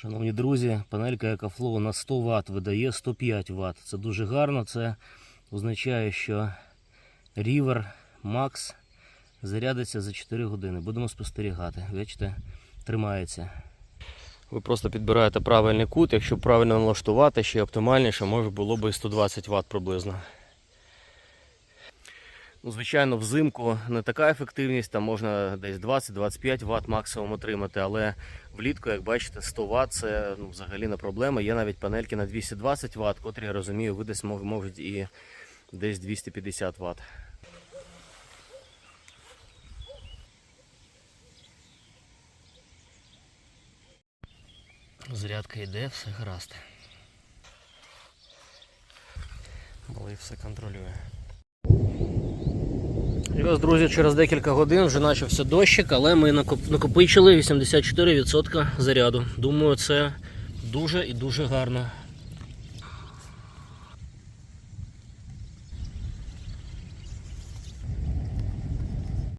Шановні друзі, панелька EcoFlow на 100 Вт видає 105 Вт. Це дуже гарно. Це означає, що River Max зарядиться за 4 години. Будемо спостерігати. Бачите, тримається. Ви просто підбираєте правильний кут. Якщо правильно налаштувати, ще оптимальніше, може було б і 120 Вт приблизно. Ну, звичайно, взимку не така ефективність, там можна десь 20-25 Вт максимум отримати, але влітку, як бачите, 100 Вт це ну, взагалі не проблема. Є навіть панельки на 220 Вт, котрі, я розумію, ви десь можуть і десь 250 Вт. Зарядка йде, все гаразд. Малий все контролює. Ось, друзі, через декілька годин вже почався дощик, але ми накоп- накопичили 84% заряду. Думаю, це дуже і дуже гарно.